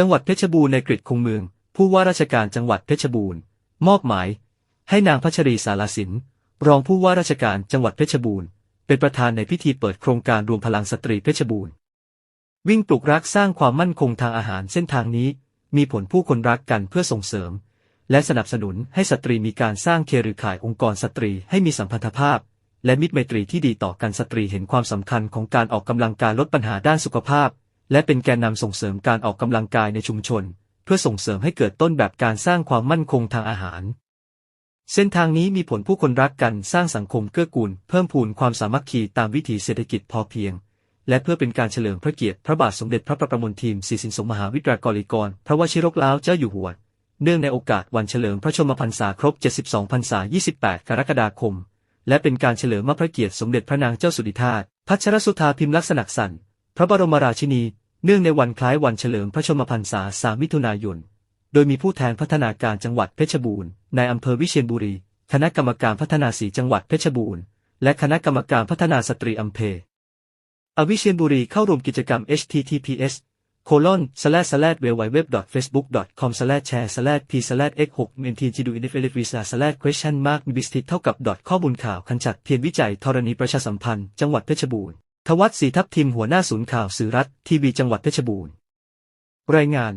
จังหวัดเพชรบูรณ์ในกฤษคงเมือง ผู้ว่าราชการจังหวัดเพชรบูรณ์ มอบหมาย ให้นางพัชรีสารสิน รองผู้ว่าราชการจังหวัดเพชรบูรณ์ เป็นประธานในพิธีเปิดโครงการรวมพลังสตรีเพชรบูรณ์ วิ่งปลุกรักสร้างความมั่นคงทางอาหารเส้นทางนี้ มีผลผู้คนรักกันเพื่อส่งเสริม และสนับสนุนให้สตรีมีการสร้างเครือข่ายองค์กรสตรีให้มีสัมพันธภาพ และมิตรไมตรีที่ดีต่อกันสตรีเห็นความสำคัญของการออกกำลังกายลดปัญหาด้านสุขภาพ และเป็นแกนนำส่งเสริมการออกกำลังกายในชุมชน เพื่อส่งเสริมให้เกิดต้นแบบการสร้างความมั่นคงทางอาหาร เส้นทางนี้มีผลผู้คนรักกันสร้างสังคมเกื้อกูล เพิ่มพูนความสามัคคีตามวิถีเศรษฐกิจพอเพียง และเพื่อเป็นการเฉลิมพระเกียรติพระบาทสมเด็จพระประมวลทีมศรีสินสมมหาวิทยากริกร พระวชิรเกล้าเจ้าอยู่หัวเนื่องในโอกาสวันเฉลิมพระชนมพรรษาครบ 72 พรรษา 28 กรกฎาคม และเป็นการเฉลิมพระเกียรติสมเด็จพระนางเจ้าสุดิธาถพัชรสุธาพิมพ์ลักษณะสันพระบรมราชินี เนื่องในวันคล้ายวันเฉลิมพระชนมพรรษา 3 มิถุนายน โดยมีผู้แทนพัฒนาการจังหวัดเพชรบูรณ์ ในอำเภอวิเชียรบุรี คณะกรรมการพัฒนาสีจังหวัดเพชรบูรณ์ และคณะกรรมการพัฒนาสตรีอำเภออวิเชียรบุรีเข้าร่วมกิจกรรม https colon slash slash w w w facebook com slash share slash p slash x 6 mt g do inf elif visa slash question mark มีบิสติเท่ากับข้อมูลข่าวคันจัดเทียนวิจัยธรณีประชาสัมพันธ์ จังหวัดเพชรบูรณ์ ทวัตศรีทัพทิมหัวหน้าศูนย์ข่าวสื่อรัฐทีวีจังหวัดเพชรบูรณ์ รายงาน